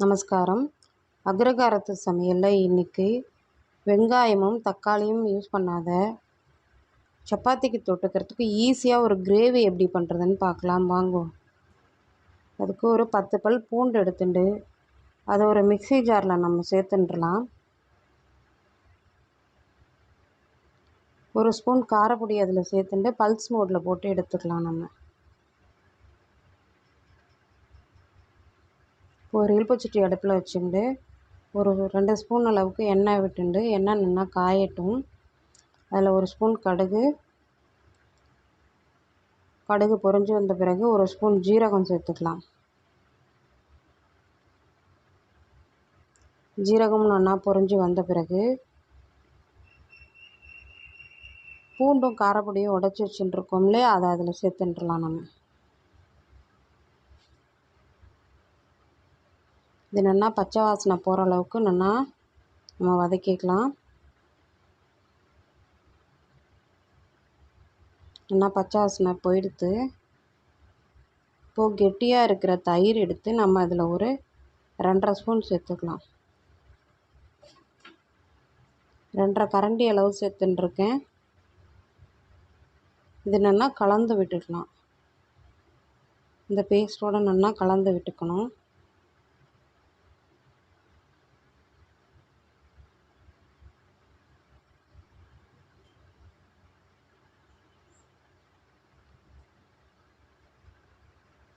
நமஸ்காரம். அக்ரகாரத்து சமையலில் இன்றைக்கி வெங்காயமும் தக்காளியும் யூஸ் பண்ணாத சப்பாத்திக்கு தொட்டுக்கிறதுக்கு ஈஸியாக ஒரு கிரேவி எப்படி பண்ணுறதுன்னு பார்க்கலாம். வாங்குவோம் அதுக்கு ஒரு பத்து பல் பூண்டு எடுத்துண்டு அதை ஒரு மிக்ஸி ஜாரில் நம்ம சேர்த்துட்டுலாம் ஒரு ஸ்பூன் காரப்பொடி அதில் சேர்த்துட்டு பல்ஸ் மோடில் போட்டு எடுத்துக்கலாம் நம்ம. ஒரு இழுப்புச்சட்டி அடுப்பில் வச்சுட்டு ஒரு ரெண்டு ஸ்பூன் அளவுக்கு எண்ணெய் விட்டுண்டு எண்ணெய் நல்லா காயட்டும். அதில் ஒரு ஸ்பூன் கடுகு கடுகு பொறிஞ்சு வந்த பிறகு ஒரு ஸ்பூன் ஜீரகம் சேர்த்துக்கலாம். ஜீரகம் நல்லா பொரிஞ்சு வந்த பிறகு பூண்டும் காரப்பொடியும் உடச்சி வச்சுட்டுருக்கோம்லே அதை அதில் சேர்த்துட்டுலாம் நம்ம. இது நல்லா பச்சை வாசனை போகிற அளவுக்கு நல்லா நம்ம வதக்கிக்கலாம். நல்லா பச்சை வாசனை போயிடுத்து. இப்போது கெட்டியாக இருக்கிற தயிர் எடுத்து நம்ம அதில் ஒரு ரெண்டரை ஸ்பூன் சேர்த்துக்கலாம். ரெண்டரை கரண்டி அளவு சேர்த்துட்டுருக்கேன். இது நல்லா கலந்து விட்டுக்கலாம். இந்த பேஸ்ட்டோடு நல்லா கலந்து விட்டுக்கணும்.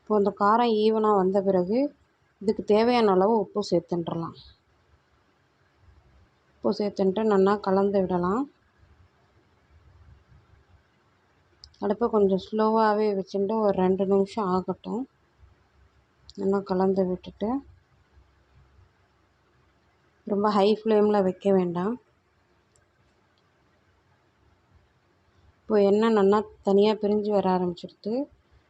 இப்போ இந்த காரம் ஈவனாக வந்த பிறகு இதுக்கு தேவையான அளவு உப்பு சேர்த்துட்டுலாம் உப்பு சேர்த்துன்ட்டு நல்லா கலந்து விடலாம். அடுப்பை கொஞ்சம் ஸ்லோவாகவே வச்சுட்டு ஒரு ரெண்டு நிமிஷம் ஆகட்டும். நல்லா கலந்து விட்டுட்டு. ரொம்ப ஹை ஃப்ளேமில் வைக்க வேண்டாம். இப்போ எண்ணெய் நல்லா தனியாக பிரிஞ்சு வர ஆரம்பிச்சிடுது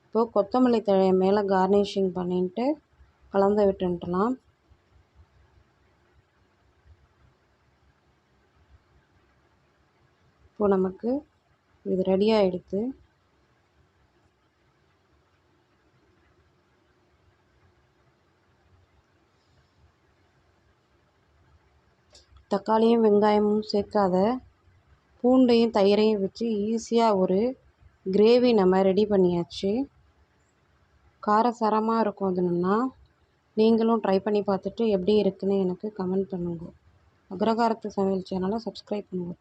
இப்போது கொத்தமல்லி தழையை மேலே கார்னிஷிங் பண்ணிட்டு கலந்து விட்டுன்ட்டுலாம் இப்போது நமக்கு இது ரெடி ஆகிடுது தக்காளியும் வெங்காயமும் சேர்க்காத பூண்டையும் தயிரையும் வச்சு ஈஸியாக ஒரு கிரேவி நம்ம ரெடி பண்ணியாச்சு. காரசாரமாக இருக்கும் அதுன்னா நீங்களும் ட்ரை பண்ணி பார்த்துட்டு எப்படி இருக்குன்னு எனக்கு கமெண்ட் பண்ணுங்க. அக்ரகாரத்து சமையல் சேனலை சப்ஸ்கிரைப் பண்ணுங்கள்